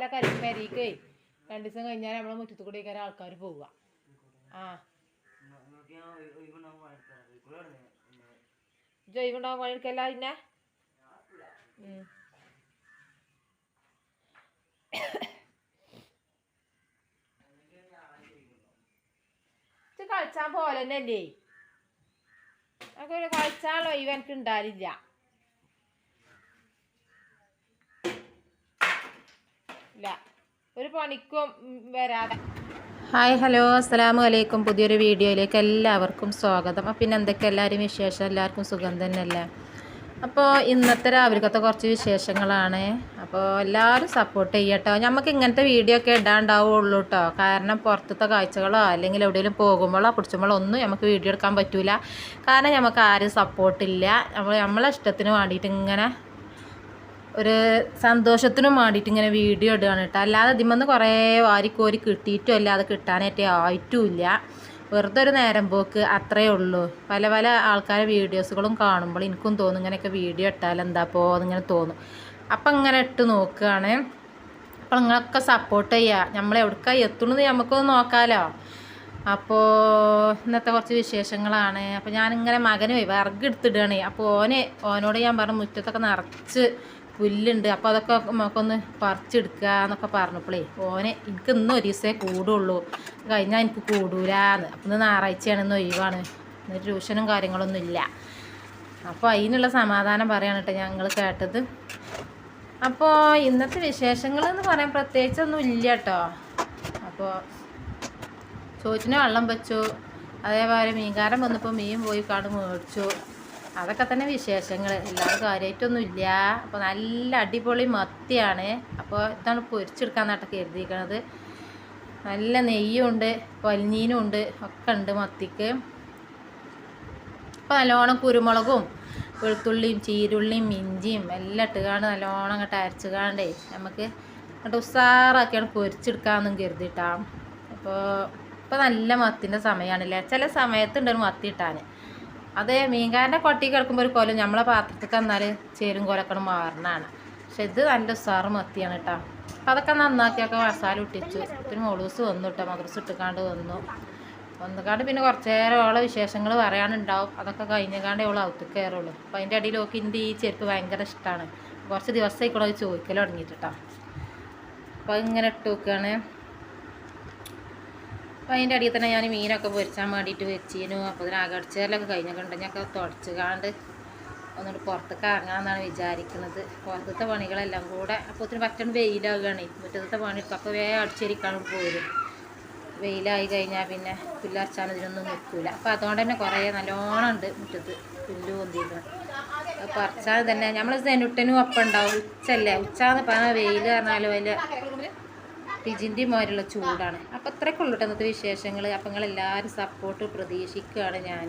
ഓല കരി പെരീക്കേ രണ്ട് ദിവസം കഴിഞ്ഞാൽ നമ്മളെ മുറ്റത്ത് കൂടി കയറി ആൾക്കാർ പോവുക. ആ. ജൈവ പണിയെടുക്കല്ല പിന്നെ കളിച്ചാൻ പോലെ തന്നെയല്ലേ നമുക്ക് കളിച്ചാനുള്ള ഒഴിവ് എനിക്ക് ഉണ്ടാവില്ല ഇല്ല. ഒരു പണിക്കും വരാതെ. ഹായ് ഹലോ അസ്സലാമു അലൈക്കും പുതിയൊരു വീഡിയോയിലേക്ക് എല്ലാവർക്കും സ്വാഗതം. അപ്പം പിന്നെ എന്തൊക്കെ? എല്ലാവരും വിശേഷം? എല്ലാവർക്കും സുഖം തന്നെയല്ലേ? അപ്പോൾ ഇന്നത്തെ രാവിലത്തെ കുറച്ച് വിശേഷങ്ങളാണ്. അപ്പോൾ എല്ലാവരും സപ്പോർട്ട് ചെയ്യട്ടോ. നമുക്ക് ഇങ്ങനത്തെ വീഡിയോ ഒക്കെ ഇടാണ്ടാവുള്ളൂ കേട്ടോ കാരണം പുറത്തത്തെ കാഴ്ചകളോ അല്ലെങ്കിൽ എവിടെയെങ്കിലും പോകുമ്പോഴോ പിടിച്ചുമ്പോഴോ ഒന്നും നമുക്ക് വീഡിയോ എടുക്കാൻ പറ്റില്ല കാരണം നമുക്ക് ആരും സപ്പോർട്ടില്ല നമ്മൾ നമ്മളെ ഇഷ്ടത്തിന് വേണ്ടിയിട്ട് ഇങ്ങനെ ഒരു സന്തോഷത്തിനും വേണ്ടിയിട്ട് ഇങ്ങനെ വീഡിയോ ഇടുകയാണ് കേട്ടോ. അല്ലാതെ ഇതിമെന്ന് കുറേ വാരിക്കോരി കിട്ടിയിട്ടും അല്ല അത് കിട്ടാനായിട്ട് ആയിട്ടുമില്ല. വെറുതെ ഒരു നേരം പോക്ക് അത്രയേ ഉള്ളൂ. പല പല ആൾക്കാരെ വീഡിയോസുകളും കാണുമ്പോൾ എനിക്കും തോന്നും ഇങ്ങനെയൊക്കെ വീഡിയോ ഇട്ടാൽ എന്താ പോ എന്നിങ്ങനെ തോന്നും. അപ്പം ഇങ്ങനെ ഇട്ട് നോക്കുകയാണ്. അപ്പോൾ നിങ്ങളൊക്കെ സപ്പോർട്ട് ചെയ്യുക. നമ്മൾ എവിടേക്കാണ് എത്തുന്നത് നമുക്കൊന്ന് നോക്കാമല്ലോ അപ്പോൾ ഇന്നത്തെ കുറച്ച് വിശേഷങ്ങളാണ്. അപ്പോൾ ഞാനിങ്ങനെ മകന് വിറക് എടുത്തിടുകയാണ്. അപ്പോൾ ഓനെ ഓനോട് ഞാൻ പറഞ്ഞു മുറ്റത്തൊക്കെ നിറച്ച് പുല്ലുണ്ട്. അപ്പോൾ അതൊക്കെ നമുക്കൊന്ന് പറിച്ചെടുക്കുക എന്നൊക്കെ പറഞ്ഞപ്പോഴേ ഓനെ എനിക്ക് ഇന്നും ഒരു ദിവസമേ കൂടുള്ളൂ. കഴിഞ്ഞാൽ എനിക്ക് കൂടൂലാന്ന്. അപ്പം ഇന്ന് ഞായറാഴ്ചയാണ് ഇന്ന് ഒഴിവാണ്. ഇന്ന് ട്യൂഷനും കാര്യങ്ങളൊന്നും ഇല്ല. അപ്പോൾ അതിനുള്ള സമാധാനം പറയാണ് കേട്ടോ ഞങ്ങൾ കേട്ടത്. അപ്പോൾ ഇന്നത്തെ വിശേഷങ്ങൾ എന്ന് പറയാൻ പ്രത്യേകിച്ചൊന്നും ഇല്ല കേട്ടോ. അപ്പോൾ ചോറ്റിന് വെള്ളം വെച്ചു. അതേപോലെ മീൻകാരം വന്നപ്പോൾ മീൻ പോയി കാട് മേടിച്ചു. അതൊക്കെ തന്നെ വിശേഷങ്ങൾ എല്ലാവരും കാര്യമായിട്ടൊന്നും ഇല്ല അപ്പോൾ നല്ല അടിപൊളി മത്തിയാണ്. അപ്പോൾ ഇതാണ് പൊരിച്ചെടുക്കാന്നാട്ടോ കരുതിയിരിക്കണത്. നല്ല നെയ്യുണ്ട് പൊലിനീനും ഉണ്ട് ഒക്കെ ഉണ്ട് മത്തിക്ക്. അപ്പോൾ നല്ലോണം കുരുമുളകും വെളുത്തുള്ളിയും ചീരുള്ളിയും മിഞ്ചിയും എല്ലാം ഇട്ടുകാണ്ട് നല്ലോണം അങ്ങോട്ട് അരച്ചുകാണ്ടേ നമുക്ക് അങ്ങോട്ട് ഉസാറാക്കിയാണ് പൊരിച്ചെടുക്കാമെന്നും കരുതിയിട്ടാണ് അപ്പോൾ ഇപ്പോൾ നല്ല മത്തിന്റെ സമയമാണല്ലേ? ചില സമയത്തുണ്ട് ഒരു മത്തി ഇട്ടാൻ അത് മീൻകാരന്റെ കൊട്ടി കിടക്കുമ്പോൾ ഒരു കൊലം. നമ്മളെ പാത്രത്തിൽ തന്നാൽ ചേരും കൊലക്കണം മാറണാണ്. പക്ഷെ ഇത് നല്ല ഉസാറ് മത്തിയാണ് കേട്ടോ അപ്പം അതൊക്കെ നന്നാക്കിയൊക്കെ മസാല ഇട്ടിച്ചു പിന്നെ മോളൂസ് വന്നു കേട്ടോ മദ്രസ് ഇട്ടുകാണ്ട് വന്നു. വന്നുകാണ്ട് പിന്നെ കുറച്ച് നേരം ഓളെ വിശേഷങ്ങൾ പറയാനുണ്ടാവും. അതൊക്കെ കഴിഞ്ഞകാണ്ട് ഓൾ ഔത്ത് കയറുള്ളൂ. അപ്പം അതിന്റെ ഇടയിൽ ഓക്ക് എന്റെ ഈ ചെരുപ്പ് ഭയങ്കര ഇഷ്ടമാണ് കുറച്ച് ദിവസമായിക്കൂടെ അത് ചോദിക്കൽ കേട്ടോ അപ്പോൾ ഇങ്ങനെ ഇട്ട് വെക്കുകയാണ് അപ്പോൾ അതിന്റെ അടിയിൽ തന്നെ ഞാൻ മീനൊക്കെ പൊരിച്ചാൻ വേണ്ടിയിട്ട് വെച്ചിരുന്നു അപ്പോൾ ഇതിന് അകടിച്ചേരലൊക്കെ കഴിഞ്ഞിട്ടുണ്ട്. ഞങ്ങൾക്ക് തുടച്ചുകാണ്ട് ഒന്നുകൂടി പുറത്തേക്ക് ഇറങ്ങാമെന്നാണ് വിചാരിക്കുന്നത്. പുറത്തത്തെ പണികളെല്ലാം കൂടെ അപ്പോൾ ഇതിന് പറ്റുന്ന വെയിലാകുകയാണ് മുറ്റത്തെ പണി എടുക്കും അപ്പോൾ വേഗം അടിച്ചേരിക്കാണ് പോരും. വെയിലായി കഴിഞ്ഞാൽ പിന്നെ പുല്ലർച്ചാൻ ഇതിനൊന്നും നിൽക്കില്ല അപ്പോൾ അതുകൊണ്ട് തന്നെ കുറേ നല്ലോണം ഉണ്ട് മുറ്റത്ത് പുല്ല് പൊന്തിയിരിക്കണം പറിച്ചാൽ തന്നെ നമ്മൾ സെനുട്ടനും ഒപ്പം ഉണ്ടാവും. ഉച്ചല്ലേ ഉച്ച എന്ന് പറഞ്ഞാൽ വെയിൽ പറഞ്ഞാലും അതിൽ പിജിന്റെ മാതിരിയുള്ള ചൂടാണ്. അപ്പോൾ അത്രയ്ക്കുള്ളൂ കേട്ടോ ഇന്നത്തെ വിശേഷങ്ങൾ അപ്പോൾ നിങ്ങളെല്ലാവരും സപ്പോർട്ട് പ്രതീക്ഷിക്കുകയാണ് ഞാൻ